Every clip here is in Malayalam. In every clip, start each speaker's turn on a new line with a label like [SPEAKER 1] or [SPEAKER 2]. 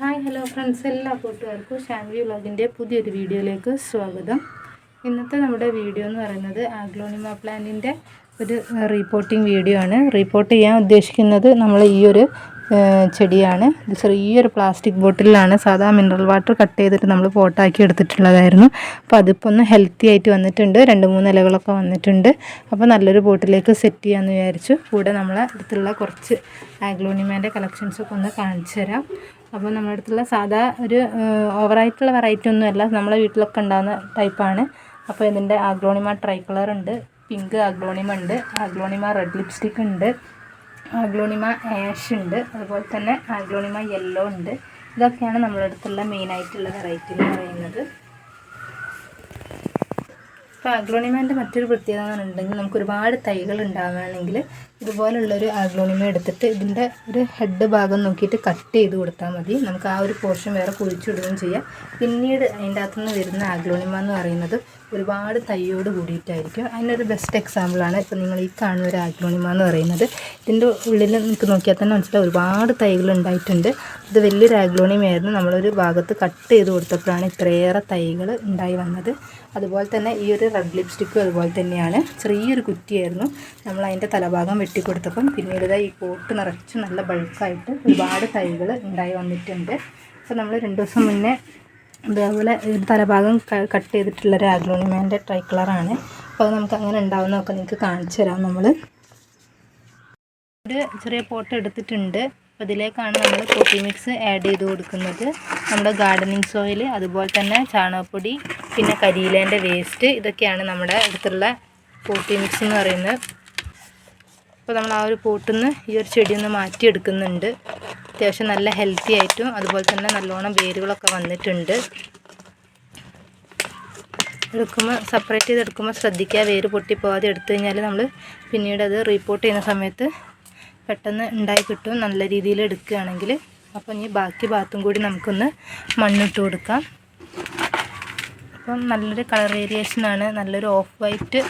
[SPEAKER 1] ഹായ് ഹലോ ഫ്രണ്ട്സ് എല്ലാ കൂട്ടുകാർക്കും ഷാൻവി വ്ളോഗിന്റെ പുതിയൊരു വീഡിയോയിലേക്ക് സ്വാഗതം. ഇന്നത്തെ നമ്മുടെ വീഡിയോ എന്ന് പറയുന്നത് ആഗ്ലോണിമ പ്ലാന്റിന്റെ ഒരു റിപ്പോർട്ടിംഗ് വീഡിയോ ആണ്. റിപ്പോർട്ട് ചെയ്യാൻ ഉദ്ദേശിക്കുന്നത് നമ്മൾ ഈ ഒരു ചെടിയാണ്. ചെറിയൊരു പ്ലാസ്റ്റിക് ബോട്ടിലാണ് സാധാ മിനറൽ വാട്ടർ കട്ട് ചെയ്തിട്ട് നമ്മൾ പോട്ടാക്കി എടുത്തിട്ടുള്ളതായിരുന്നു. അപ്പോൾ അതിപ്പോൾ ഒന്ന് ഹെൽത്തി ആയിട്ട് വന്നിട്ടുണ്ട്. രണ്ട് മൂന്ന് ഇലകളൊക്കെ വന്നിട്ടുണ്ട്. അപ്പോൾ നല്ലൊരു ബോട്ടിലേക്ക് സെറ്റ് ചെയ്യാമെന്ന് വിചാരിച്ചു. കൂടെ നമ്മളെ അടുത്തുള്ള കുറച്ച് ആഗ്ലോണിമേന്റെ കളക്ഷൻസൊക്കെ ഒന്ന് കാണിച്ചു തരാം. അപ്പോൾ നമ്മുടെ അടുത്തുള്ള സാധാ ഒരു ഓവറായിട്ടുള്ള വെറൈറ്റി ഒന്നുമല്ല. നമ്മളെ വീട്ടിലൊക്കെ ഉണ്ടാകുന്ന ടൈപ്പാണ് അപ്പോൾ ഇതിന്റെ ആഗ്ലോണിമ ട്രൈ കളർ ഉണ്ട് പിങ്ക് ആഗ്ലോണിമ ഉണ്ട് ആഗ്ലോണിമ റെഡ് ലിപ്സ്റ്റിക് ഉണ്ട് ആഗ്ലോണിമ ആഷ് ഉണ്ട് അതുപോലെ തന്നെ ആഗ്ലോണിമ യെല്ലോ ഉണ്ട്. ഇതൊക്കെയാണ് നമ്മുടെ അടുത്തുള്ള മെയിനായിട്ടുള്ള വെറൈറ്റി എന്ന് പറയുന്നത്. ഇപ്പോൾ ആഗ്ലോണിമേന്റെ മറ്റൊരു പ്രത്യേകത എന്ന് പറഞ്ഞിട്ടുണ്ടെങ്കിൽ നമുക്ക് ഒരുപാട് തൈകൾ ഉണ്ടാവുകയാണെങ്കിൽ ഇതുപോലുള്ളൊരു ആഗ്ലോണിമ എടുത്തിട്ട് ഇതിന്റെ ഒരു ഹെഡ് ഭാഗം നോക്കിയിട്ട് കട്ട് ചെയ്ത് കൊടുത്താൽ മതി. നമുക്ക് ആ ഒരു പോർഷൻ വേറെ കുഴിച്ചിടുകയും ചെയ്യാം. പിന്നീട് അതിന്റെ അകത്തുനിന്ന് വരുന്ന ആഗ്ലോണിമ എന്ന് പറയുന്നത് ഒരുപാട് തൈയോട് കൂടിയിട്ടായിരിക്കും. അതിനൊരു ബെസ്റ്റ് എക്സാമ്പിളാണ് ഇപ്പോൾ നിങ്ങൾ ഈ കാണുന്ന ഒരു ആഗ്ലോണിമ എന്ന് പറയുന്നത്. ഇതിന്റെ ഉള്ളിൽ നിങ്ങൾക്ക് നോക്കിയാൽ തന്നെ മനസ്സിലായി ഒരുപാട് തൈകൾ ഉണ്ടായിട്ടുണ്ട്. ഇത് വലിയൊരു ആഗ്ലോണിമയായിരുന്നു നമ്മളൊരു ഭാഗത്ത് കട്ട് ചെയ്ത് കൊടുത്തപ്പോഴാണ് ഇത്രയേറെ തൈകൾ ഉണ്ടായി വന്നത്. അതുപോലെ തന്നെ ഈ ഒരു റെഡ് ലിപ്സ്റ്റിക്കും അതുപോലെ തന്നെയാണ്. ചെറിയൊരു കുറ്റിയായിരുന്നു. നമ്മൾ അതിന്റെ തലഭാഗം വെട്ടിക്കൊടുത്തപ്പം പിന്നീട് ഇതാ ഈ കോട്ട് നിറച്ച് നല്ല ബൾക്കായിട്ട് ഒരുപാട് തൈകൾ ഉണ്ടായി വന്നിട്ടുണ്ട്. അപ്പോൾ നമ്മൾ രണ്ട് ദിവസം മുന്നേ ഇതേപോലെ തലഭാഗം കട്ട് ചെയ്തിട്ടുള്ള ഒരു ആഗ്ലോണിമേന്റെ ട്രൈ കളറാണ് അപ്പോൾ അത് നമുക്ക് അങ്ങനെ ഉണ്ടാവുന്നതൊക്കെ നിങ്ങൾക്ക് കാണിച്ചു തരാം നമ്മൾ ഒരു ചെറിയ പോട്ട് എടുത്തിട്ടുണ്ട്. അപ്പോൾ ഇതിലേക്കാണ് നമ്മൾ കോപ്പി മിക്സ് ആഡ് ചെയ്ത് കൊടുക്കുന്നത്. നമ്മുടെ ഗാർഡനിങ് സോയിൽ അതുപോലെ തന്നെ ചാണകപ്പൊടി പിന്നെ കരിയിലേന്റെ വേസ്റ്റ് ഇതൊക്കെയാണ് നമ്മുടെ അടുത്തുള്ള പോട്ടി മിക്സ് എന്ന് പറയുന്നത്. അപ്പോൾ നമ്മൾ ആ ഒരു പോട്ടിൽ നിന്ന് ഈ ഒരു ചെടി ഒന്ന് മാറ്റിയെടുക്കുന്നുണ്ട്. അത്യാവശ്യം നല്ല ഹെൽത്തി ആയിട്ടും അതുപോലെ തന്നെ നല്ലോണം വേരുകളൊക്കെ വന്നിട്ടുണ്ട്. എടുക്കുമ്പോൾ സെപ്പറേറ്റ് ചെയ്ത് എടുക്കുമ്പോൾ ശ്രദ്ധിക്കുക. വേര് പൊട്ടിപ്പോവാതെ എടുത്തു കഴിഞ്ഞാൽ നമ്മൾ പിന്നീട് അത് റീപ്പോർട്ട് ചെയ്യുന്ന സമയത്ത് പെട്ടെന്ന് ഉണ്ടായി കിട്ടും നല്ല രീതിയിൽ എടുക്കുകയാണെങ്കിൽ. അപ്പോൾ ഇനി ബാക്കി ഭാഗത്തും കൂടി നമുക്കൊന്ന് മണ്ണിട്ട് കൊടുക്കാം. അപ്പം നല്ലൊരു കളർ വേരിയേഷനാണ് നല്ലൊരു ഓഫ് വൈറ്റ്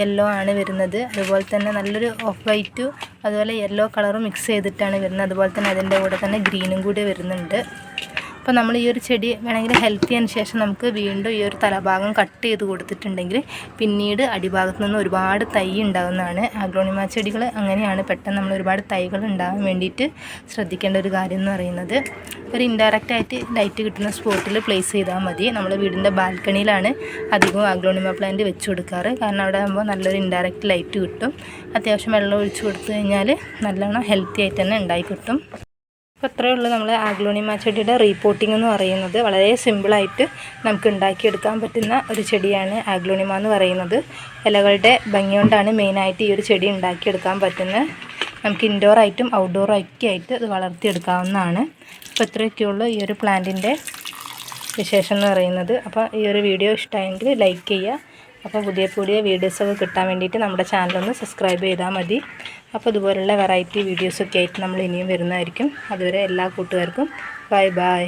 [SPEAKER 1] യെല്ലോ ആണ് വരുന്നത്. അതുപോലെ തന്നെ നല്ലൊരു ഓഫ് വൈറ്റും അതുപോലെ യെല്ലോ കളറും മിക്സ് ചെയ്തിട്ടാണ് വരുന്നത്. അതുപോലെ തന്നെ അതിന്റെ കൂടെ തന്നെ ഗ്രീനും കൂടി വരുന്നുണ്ട്. അപ്പോൾ നമ്മൾ ഈ ഒരു ചെടി വേണമെങ്കിൽ ഹെൽത്തി ആയതിനു ശേഷം നമുക്ക് വീണ്ടും ഈ ഒരു തലഭാഗം കട്ട് ചെയ്ത് കൊടുത്തിട്ടുണ്ടെങ്കിൽ പിന്നീട് അടിഭാഗത്ത് നിന്ന് ഒരുപാട് തൈ ഉണ്ടാകുന്നതാണ്. ആഗ്രോണിമ ചെടികൾ അങ്ങനെയാണ്. പെട്ടെന്ന് നമ്മൾ ഒരുപാട് തൈകൾ ഉണ്ടാകാൻ വേണ്ടിയിട്ട് ശ്രദ്ധിക്കേണ്ട ഒരു കാര്യം എന്ന് പറയുന്നത്. ഒരു ഇൻഡയറക്റ്റ് ആയിട്ട് ലൈറ്റ് കിട്ടുന്ന സ്പോട്ടിൽ പ്ലേസ് ചെയ്താൽ മതി. നമ്മൾ വീടിന്റെ ബാൽക്കണിയിലാണ് അധികവും ആഗ്രോണിമ പ്ലാന്റ് വെച്ച് കൊടുക്കാറ്. കാരണം അവിടെ ആകുമ്പോൾ നല്ലൊരു ഇൻഡയറക്റ്റ് ലൈറ്റ് കിട്ടും. അത്യാവശ്യം വെള്ളം ഒഴിച്ചു കൊടുത്തു കഴിഞ്ഞാൽ നല്ലോണം ഹെൽത്തി ആയിട്ട് തന്നെ ഉണ്ടായി കിട്ടും. അപ്പോൾ അത്രയേ ഉള്ളൂ നമ്മൾ ആഗ്ലോണിമ ചെടിയുടെ റീപോർട്ടിംഗ് എന്ന് പറയുന്നത്. വളരെ സിമ്പിളായിട്ട് നമുക്ക് ഉണ്ടാക്കിയെടുക്കാൻ പറ്റുന്ന ഒരു ചെടിയാണ് ആഗ്ലോണിമ എന്ന് പറയുന്നത്. ഇലകളുടെ ഭംഗി കൊണ്ടാണ് മെയിനായിട്ട് ഈ ഒരു ചെടി ഉണ്ടാക്കിയെടുക്കാൻ പറ്റുന്നത്. നമുക്ക് ഇൻഡോർ ആയിട്ടും ഔട്ട്ഡോർ ഒക്കെ ആയിട്ട് അത് വളർത്തിയെടുക്കാവുന്നതാണ്. അപ്പോൾ ഇത്രയൊക്കെയുള്ളൂ ഈ ഒരു പ്ലാന്റിന്റെ വിശേഷം എന്ന് പറയുന്നത്. അപ്പോൾ ഈ ഒരു വീഡിയോ ഇഷ്ടമായെങ്കിൽ ലൈക്ക് ചെയ്യുക. അപ്പോൾ പുതിയ പുതിയ വീഡിയോസൊക്കെ കിട്ടാൻ വേണ്ടിയിട്ട് നമ്മുടെ ചാനലൊന്ന് സബ്സ്ക്രൈബ് ചെയ്താൽ മതി. അപ്പോൾ ഇതുപോലുള്ള വെറൈറ്റി വീഡിയോസൊക്കെ ആയിട്ട് നമ്മൾ ഇനിയും വരുന്നതായിരിക്കും. അതുവരെ എല്ലാ കൂട്ടുകാർക്കും ബൈ ബൈ